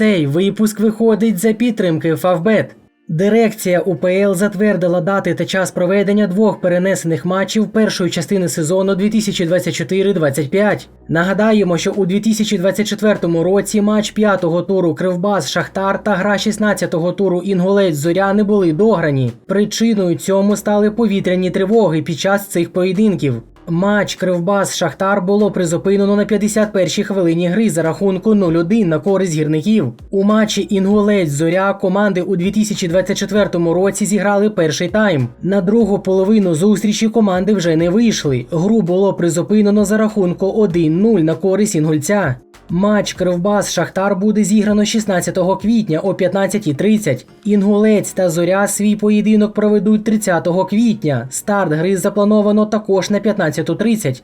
Цей випуск виходить за підтримки Фавбет. Дирекція УПЛ затвердила дати та час проведення двох перенесених матчів першої частини сезону 2024-25. Нагадаємо, що у 2024 році матч п'ятого туру Кривбас Шахтар та гра 16-го туру Зоря не були дограні. Причиною цьому стали повітряні тривоги під час цих поєдинків. Матч Кривбас Шахтар було призупинено на 51-й хвилині гри за рахунку 0-1 на користь гірників. У матчі Інгулець Зоря команди у 2024 році зіграли перший тайм. На другу половину зустрічі команди вже не вийшли. Гру було призупинено за рахунку 1-0 на користь інгульця. Матч Кривбас Шахтар буде зіграно 16 квітня о 15.30. Інгулець та Зоря свій поєдинок проведуть 30 квітня. Старт гри заплановано також на 15.30.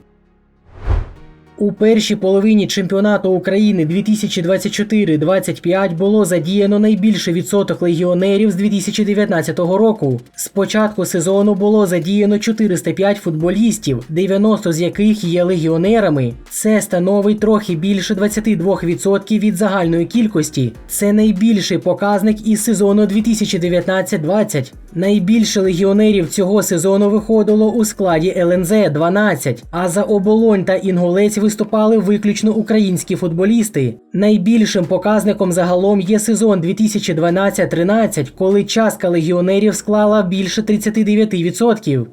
У першій половині чемпіонату України 2024-25 було задіяно найбільший відсоток легіонерів з 2019 року. З початку сезону було задіяно 405 футболістів, 90 з яких є легіонерами. Це становить трохи більше 22% від загальної кількості. Це найбільший показник із сезону 2019-20. Найбільше легіонерів цього сезону виходило у складі ЛНЗ 12, а за оболонь та інгулець виступали виключно українські футболісти. Найбільшим показником загалом є сезон 2012-13, коли частка легіонерів склала більше 39%.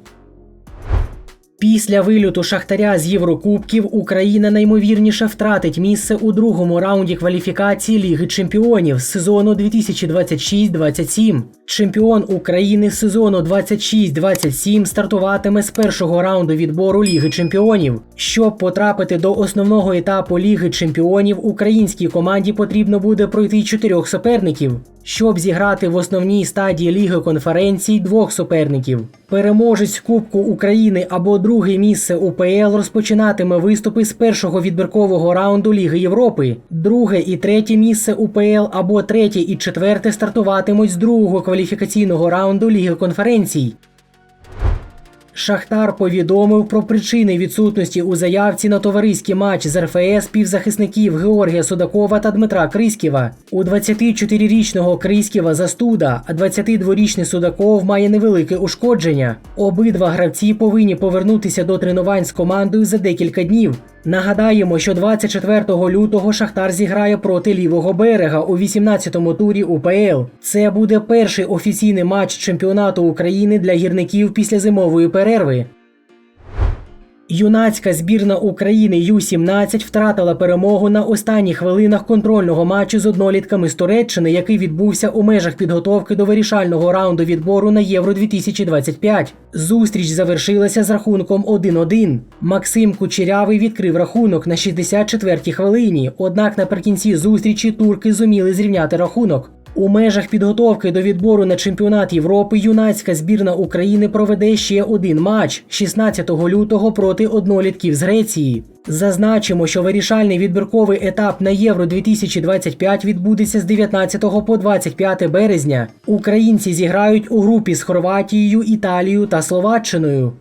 Після вильоту Шахтаря з Єврокубків Україна наймовірніше втратить місце у другому раунді кваліфікації Ліги Чемпіонів з сезону 2026-27. Чемпіон України з сезону 26-27 стартуватиме з першого раунду відбору Ліги Чемпіонів. Щоб потрапити до основного етапу Ліги Чемпіонів, українській команді потрібно буде пройти чотирьох суперників. Щоб зіграти в основній стадії Ліги конференцій двох суперників. Переможець Кубку України або друге місце УПЛ розпочинатиме виступи з першого відбіркового раунду Ліги Європи. Друге і третє місце УПЛ або третє і четверте стартуватимуть з другого кваліфікаційного раунду Ліги конференцій. Шахтар повідомив про причини відсутності у заявці на товариський матч з РФС півзахисників Георгія Судакова та Дмитра Криськіва. У 24-річного Криськіва застуда, а 22-річний Судаков має невелике ушкодження. Обидва гравці повинні повернутися до тренувань з командою за декілька днів. Нагадаємо, що 24 лютого Шахтар зіграє проти лівого берега у 18-му турі УПЛ. Це буде перший офіційний матч чемпіонату України для гірників після зимової перерви. Юнацька збірна України Ю-17 втратила перемогу на останніх хвилинах контрольного матчу з однолітками з Туреччини, який відбувся у межах підготовки до вирішального раунду відбору на Євро 2025. Зустріч завершилася з рахунком 1-1. Максим Кучерявий відкрив рахунок на 64-й хвилині. Однак наприкінці зустрічі турки зуміли зрівняти рахунок. У межах підготовки до відбору на чемпіонат Європи юнацька збірна України проведе ще один матч 16 лютого проти однолітків з Греції. Зазначимо, що вирішальний відбірковий етап на Євро 2025 відбудеться з 19 по 25 березня. Українці зіграють у групі з Хорватією, Італією та Словаччиною.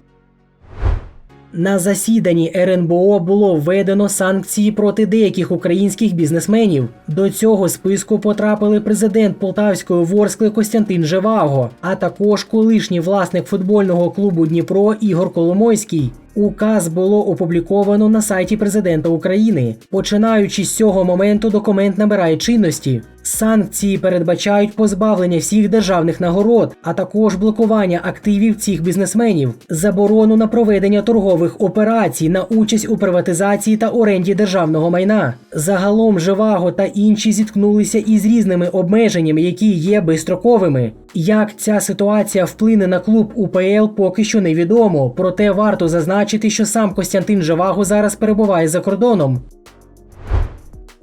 На засіданні РНБО було введено санкції проти деяких українських бізнесменів. До цього списку потрапили президент Полтавської Ворскли Костянтин Живаго, а також колишній власник футбольного клубу Дніпро Ігор Коломойський. Указ було опубліковано на сайті президента України. Починаючи з цього моменту, документ набирає чинності. Санкції передбачають позбавлення всіх державних нагород, а також блокування активів цих бізнесменів, заборону на проведення торгових операцій на участь у приватизації та оренді державного майна. Загалом Живаго та інші зіткнулися із різними обмеженнями, які є безстроковими. Як ця ситуація вплине на клуб УПЛ, поки що невідомо. Проте варто зазначити, що сам Костянтин Живаго зараз перебуває за кордоном.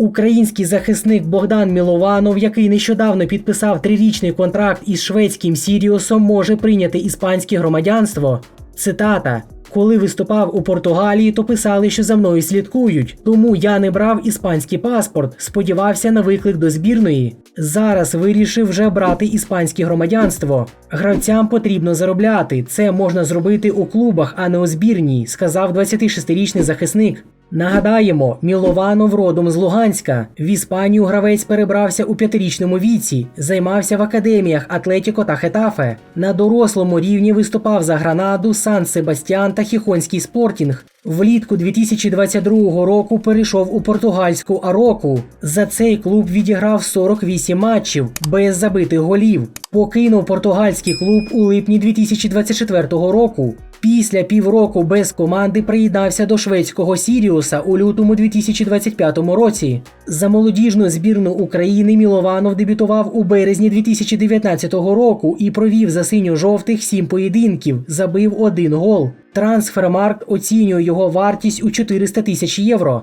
Український захисник Богдан Мілованов, який нещодавно підписав трирічний контракт із шведським Сіріусом, може прийняти іспанське громадянство. Цитата. Коли виступав у Португалії, то писали, що за мною слідкують. Тому я не брав іспанський паспорт, сподівався на виклик до збірної. Зараз вирішив вже брати іспанське громадянство. Гравцям потрібно заробляти. Це можна зробити у клубах, а не у збірній, сказав 26-річний захисник. Нагадаємо, Мілованов родом з Луганська. В Іспанію гравець перебрався у п'ятирічному віці, займався в академіях Атлетіко та Хетафе. На дорослому рівні виступав за Гранаду, Сан Себастьян та Хіхонський спортінг. Влітку 2022 року перейшов у португальську Ароку. За цей клуб відіграв 48 матчів без забитих голів. Покинув португальський клуб у липні 2024 року. Після півроку без команди приєднався до шведського Сіріуса у лютому 2025 році. За молодіжну збірну України Мілованов дебютував у березні 2019 року і провів за синьо-жовтих сім поєдинків, забив один гол. Трансфермаркт оцінює його вартість у 400 тисяч євро.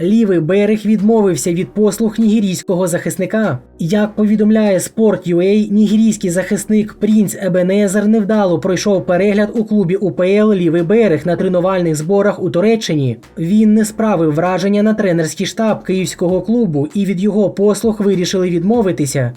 Лівий берег відмовився від послуг нігерійського захисника. Як повідомляє Sport.ua, нігерійський захисник Принц Ебенезер невдало пройшов перегляд у клубі УПЛ Лівий берег на тренувальних зборах у Туреччині. Він не справив враження на тренерський штаб київського клубу і від його послуг вирішили відмовитися.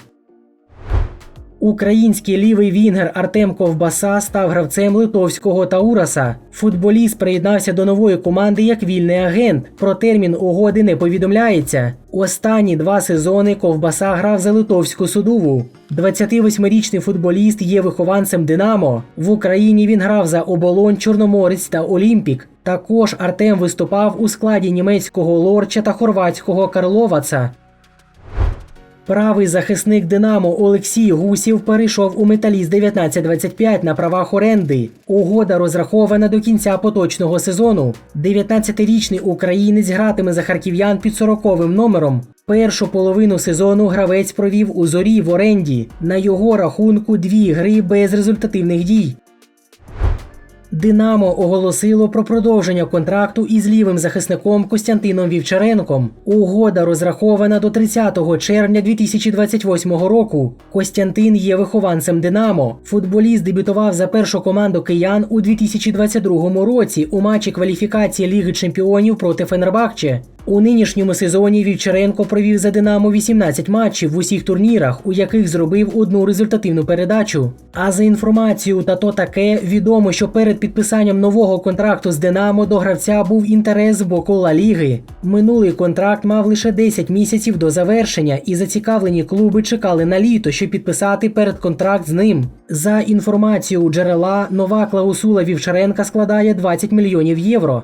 Український лівий вінгер Артем Ковбаса став гравцем литовського Таураса. Футболіст приєднався до нової команди як вільний агент. Про термін угоди не повідомляється. Останні два сезони Ковбаса грав за литовську судову. 28-річний футболіст є вихованцем Динамо. В Україні він грав за оболонь Чорноморець та Олімпік. Також Артем виступав у складі німецького Лорча та хорватського Карловаца. Правий захисник Динамо Олексій Гусів перейшов у металіст 1925 на правах оренди. Угода розрахована до кінця поточного сезону. 19-річний українець гратиме за харків'ян під 40-м номером. Першу половину сезону гравець провів у зорі в оренді. На його рахунку дві гри без результативних дій. Динамо оголосило про продовження контракту із лівим захисником Костянтином Вівчаренком. Угода розрахована до 30 червня 2028 року. Костянтин є вихованцем Динамо. Футболіст дебютував за першу команду киян у 2022 році у матчі кваліфікації Ліги Чемпіонів проти Фенербахче. У нинішньому сезоні Вівчаренко провів за Динамо 18 матчів в усіх турнірах, у яких зробив одну результативну передачу. А за інформацією та то таке відомо, що перед підписанням нового контракту з Динамо до гравця був інтерес з боку Ла Ліги. Минулий контракт мав лише 10 місяців до завершення, і зацікавлені клуби чекали на літо, щоб підписати передконтракт з ним. За інформацією джерела, нова клаусула Вівчаренка складає 20 мільйонів євро.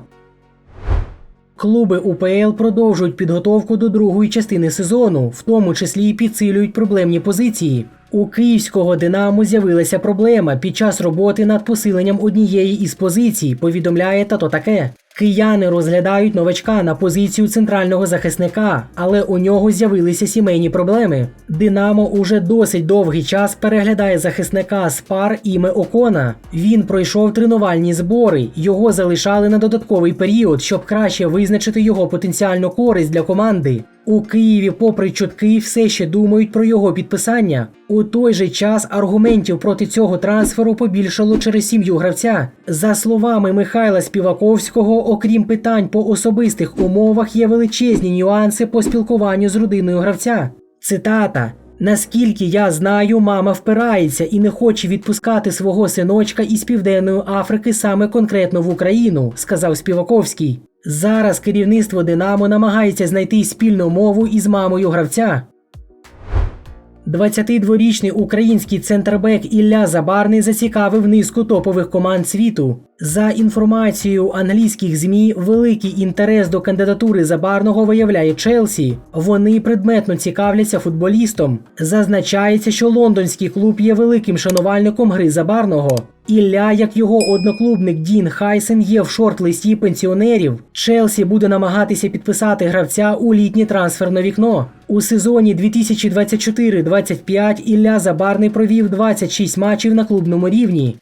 Клуби УПЛ продовжують підготовку до другої частини сезону, в тому числі й підсилюють проблемні позиції. У київського Динамо з'явилася проблема під час роботи над посиленням однієї із позицій, повідомляє тато таке. Кияни розглядають новачка на позицію центрального захисника, але у нього з'явилися сімейні проблеми. Динамо уже досить довгий час переглядає захисника з пар іме Окона. Він пройшов тренувальні збори, його залишали на додатковий період, щоб краще визначити його потенціальну користь для команди. У Києві, попри чутки, все ще думають про його підписання. У той же час аргументів проти цього трансферу побільшало через сім'ю гравця. За словами Михайла Співаковського, окрім питань по особистих умовах, є величезні нюанси по спілкуванню з родиною гравця. Цитата. Наскільки я знаю, мама впирається і не хоче відпускати свого синочка із Південної Африки саме конкретно в Україну, сказав Співаковський. Зараз керівництво Динамо намагається знайти спільну мову із мамою гравця. 22-річний український центрбек Ілля Забарний зацікавив низку топових команд світу. За інформацією англійських ЗМІ, великий інтерес до кандидатури Забарного виявляє Челсі. Вони предметно цікавляться футболістом. Зазначається, що лондонський клуб є великим шанувальником гри Забарного. Ілля, як його одноклубник Дін Хайсен, є в шорт-листі пенсіонерів. Челсі буде намагатися підписати гравця у літнє трансферне вікно. У сезоні 2024-25 Ілля Забарний провів 26 матчів на клубному рівні.